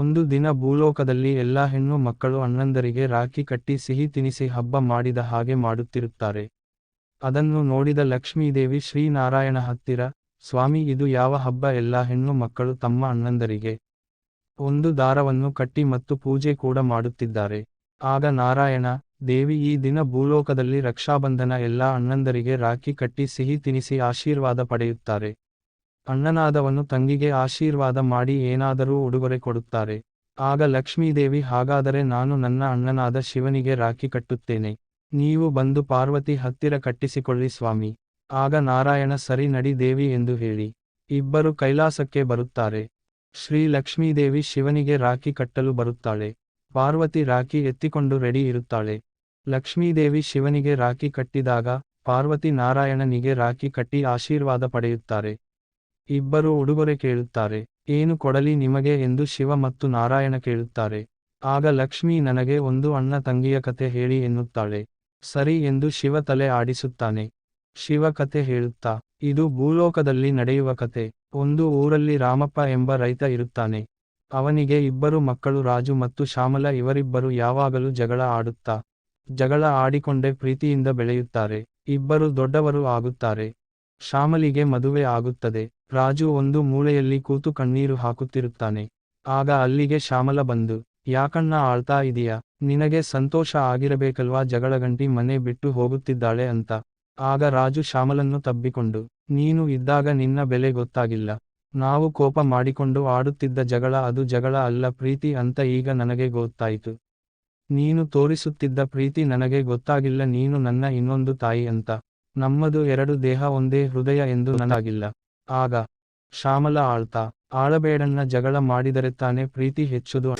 ಒಂದು ದಿನ ಭೂಲೋಕದಲ್ಲಿ ಎಲ್ಲ ಹೆಣ್ಣು ಮಕ್ಕಳು ಅಣ್ಣಂದರಿಗೆ ರಾಖಿ ಕಟ್ಟಿ ಸಿಹಿ ತಿನಿಸಿ ಹಬ್ಬ ಮಾಡಿದ ಹಾಗೆ ಮಾಡುತ್ತಿರುತ್ತಾರೆ. ಅದನ್ನು ನೋಡಿದ ಲಕ್ಷ್ಮೀದೇವಿ ಶ್ರೀನಾರಾಯಣ ಹತ್ತಿರ, ಸ್ವಾಮಿ, ಇದು ಯಾವ ಹಬ್ಬ? ಎಲ್ಲ ಹೆಣ್ಣು ಮಕ್ಕಳು ತಮ್ಮ ಅಣ್ಣಂದರಿಗೆ ಒಂದು ದಾರವನ್ನು ಕಟ್ಟಿ ಮತ್ತು ಪೂಜೆ ಕೂಡ ಮಾಡುತ್ತಿದ್ದಾರೆ. ಆಗ ನಾರಾಯಣ, ದೇವಿ, ಈ ದಿನ ಭೂಲೋಕದಲ್ಲಿ ರಕ್ಷಾಬಂಧನ ಎಲ್ಲ ಅಣ್ಣಂದರಿಗೆ ರಾಖಿ ಕಟ್ಟಿ ಸಿಹಿ ತಿನಿಸಿ ಆಶೀರ್ವಾದ ಪಡೆಯುತ್ತಾರೆ. ಅಣ್ಣನಾದವನು ತಂಗಿಗೆ ಆಶೀರ್ವಾದ ಮಾಡಿ ಏನಾದರೂ ಉಡುಗೊರೆ ಕೊಡುತ್ತಾರೆ. ಆಗ ಲಕ್ಷ್ಮೀದೇವಿ, ಹಾಗಾದರೆ ನಾನು ನನ್ನ ಅಣ್ಣನಾದ ಶಿವನಿಗೆ ರಾಖಿ ಕಟ್ಟುತ್ತೇನೆ. ನೀವು ಬಂದು ಪಾರ್ವತಿ ಹತ್ತಿರ ಕಟ್ಟಿಸಿಕೊಳ್ಳಿ ಸ್ವಾಮಿ. ಆಗ ನಾರಾಯಣ, ಸರಿ ನಡಿ ದೇವಿ ಎಂದು ಹೇಳಿ. ಇಬ್ಬರು ಕೈಲಾಸಕ್ಕೆ ಬರುತ್ತಾರೆ. ಶ್ರೀ ಲಕ್ಷ್ಮೀದೇವಿ ಶಿವನಿಗೆ ರಾಖಿ ಕಟ್ಟಲು ಬರುತ್ತಾಳೆ. ಪಾರ್ವತಿ ರಾಖಿ ಎತ್ತಿಕೊಂಡು ರೆಡಿ ಇರುತ್ತಾಳೆ. ಲಕ್ಷ್ಮೀದೇವಿ ಶಿವನಿಗೆ ರಾಖಿ ಕಟ್ಟಿದಾಗ ಪಾರ್ವತಿ ನಾರಾಯಣನಿಗೆ ರಾಖಿ ಕಟ್ಟಿ ಆಶೀರ್ವಾದ ಪಡೆಯುತ್ತಾರೆ. ಇಬ್ಬರು ಉಡುಗೊರೆ ಕೇಳುತ್ತಾರೆ. ಏನು ಕೊಡಲಿ ನಿಮಗೆ? ಎಂದು ಶಿವ ಮತ್ತು ನಾರಾಯಣ ಕೇಳುತ್ತಾರೆ. ಆಗ ಲಕ್ಷ್ಮಿ ನನಗೆ ಒಂದು ಅಣ್ಣ ತಂಗಿಯ ಕತೆ ಹೇಳಿ ಎನ್ನುತ್ತಾಳೆ. ಸರಿ ಎಂದು ಶಿವ ತಲೆ ಆಡಿಸುತ್ತಾನೆ. ಶಿವ ಕತೆ ಹೇಳುತ್ತಾ, ಇದು ಭೂಲೋಕದಲ್ಲಿ ನಡೆಯುವ ಕತೆ. ಒಂದು ಊರಲ್ಲಿ ರಾಮಪ್ಪ ಎಂಬ ರೈತ ಇರುತ್ತಾನೆ. ಅವನಿಗೆ ಇಬ್ಬರು ಮಕ್ಕಳು, ರಾಜು ಮತ್ತು ಶ್ಯಾಮಲ ಇವರಿಬ್ಬರು ಯಾವಾಗಲೂ ಜಗಳ ಆಡುತ್ತಾ, ಜಗಳ ಆಡಿಕೊಂಡೇ ಪ್ರೀತಿಯಿಂದ ಬೆಳೆಯುತ್ತಾರೆ. ಇಬ್ಬರು ದೊಡ್ಡವರು ಆಗುತ್ತಾರೆ. ಶ್ಯಾಮಲಿಗೆ ಮದುವೆ ಆಗುತ್ತದೆ. ರಾಜು ಒಂದು ಮೂಲೆಯಲ್ಲಿ ಕೂತು ಕಣ್ಣೀರು ಹಾಕುತ್ತಿರುತ್ತಾನೆ. ಆಗ ಅಲ್ಲಿಗೆ ಶ್ಯಾಮಲ ಬಂದು ಯಾಕಣ್ಣ ಆಳ್ತಾ ಇದೀಯಾ? ನಿನಗೆ ಸಂತೋಷ ಆಗಿರಬೇಕಲ್ವಾ? ಜಗಳಗಂಟಿ ಮನೆ ಬಿಟ್ಟು ಹೋಗುತ್ತಿದ್ದಾಳೆ ಅಂತ. ಆಗ ರಾಜು ಶ್ಯಾಮಲನ್ನು ತಬ್ಬಿಕೊಂಡು, ನೀನು ಇದ್ದಾಗ ನಿನ್ನ ಬೆಲೆ ಗೊತ್ತಾಗಿಲ್ಲ. ನಾವು ಕೋಪ ಮಾಡಿಕೊಂಡು ಆಡುತ್ತಿದ್ದ ಜಗಳ ಅದು ಜಗಳ ಅಲ್ಲ ಪ್ರೀತಿ ಅಂತ ಈಗ ನನಗೆ ಗೊತ್ತಾಯಿತು. ನೀನು ತೋರಿಸುತ್ತಿದ್ದ ಪ್ರೀತಿ ನನಗೆ ಗೊತ್ತಾಗಿಲ್ಲ, ನೀನು ನನ್ನ ಇನ್ನೊಂದು ತಾಯಿ ಅಂತ. ನಮ್ಮದು ಎರಡು ದೇಹ ಒಂದೇ ಹೃದಯ ಎಂದು ನನಗಿಲ್ಲ ಆಗ ಶ್ಯಾಮಲ ಆಳ್ತಾ ಆಳಬೇಡನ್ನ ಜಗಳ ಮಾಡಿದರೆ ತಾನೇ ಪ್ರೀತಿ ಹೆಚ್ಚುದು